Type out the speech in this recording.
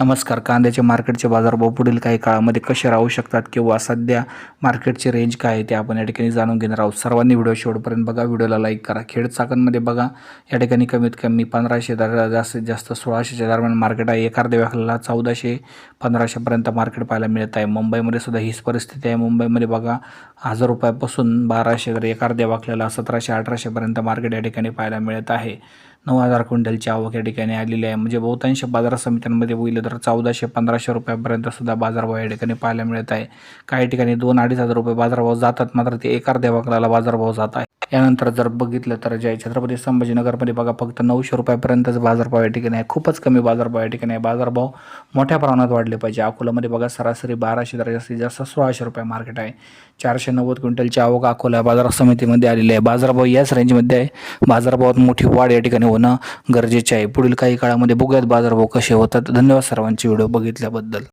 नमस्कार कांद्याचे मार्केटचे बाजारभाव पुढील काही काळामध्ये कसे राहू शकतात किंवा सध्या मार्केटची रेंज काय आहे ते आपण या ठिकाणी जाणून घेणार आहोत. सर्वांनी व्हिडिओ शेवटपर्यंत बघा व्हिडिओला लाईक करा. खेड चाकणमध्ये बघा या ठिकाणी कमीत कमी पंधराशे दर जास्तीत जास्त सोळाशेच्या दरम्यान मार्केट आहे. एका अर्ध्या चौदाशे पंधराशेपर्यंत मार्केट पाहायला मिळत आहे. मुंबईमध्ये सुद्धा हीच परिस्थिती आहे. मुंबईमध्ये बघा हजार रुपयापासून बाराशे तर एका अर्ध्या वाकल्याला सतराशे अठराशेपर्यंत मार्केट या ठिकाणी पाहायला मिळत आहे. नऊ हजार क्विंटलची आवक या ठिकाणी आलेली आहे. म्हणजे बहुतांश बाजार समित्यांमध्ये बघितलं तर चौदाशे पंधराशे रुपयापर्यंत सुद्धा बाजारभाव या ठिकाणी पाहायला मिळत आहे. काही ठिकाणी दोन अडीच हजार रुपये बाजारभाव जातात मात्र ते एक अर्ध्या वाकडाला बाजारभाव जात आहे. यानंतर जर बघितलं तर जय छत्रपती संभाजीनगरमध्ये बघा फक्त नऊशे रुपयापर्यंतच बाजारभाव या ठिकाणी आहे. खूपच कमी बाजारभाव या ठिकाणी आहे. बाजारभाव मोठ्या प्रमाणात वाढले पाहिजे. अकोलामध्ये बघा सरासरी बाराशे तर जास्तीत जास्त सोळाशे रुपये मार्केट आहे. चारशे नव्वद क्विंटलची आवक अकोला बाजार समितीमध्ये आलेली आहे. बाजारभाव याच रेंजमध्ये आहे. बाजारभावात मोठी वाढ या ठिकाणी होणं गरजेचे आहे. पुढील काही काळामध्ये बघूयात बाजारभाव कसे होतात. धन्यवाद सर्वांची व्हिडिओ बघितल्याबद्दल.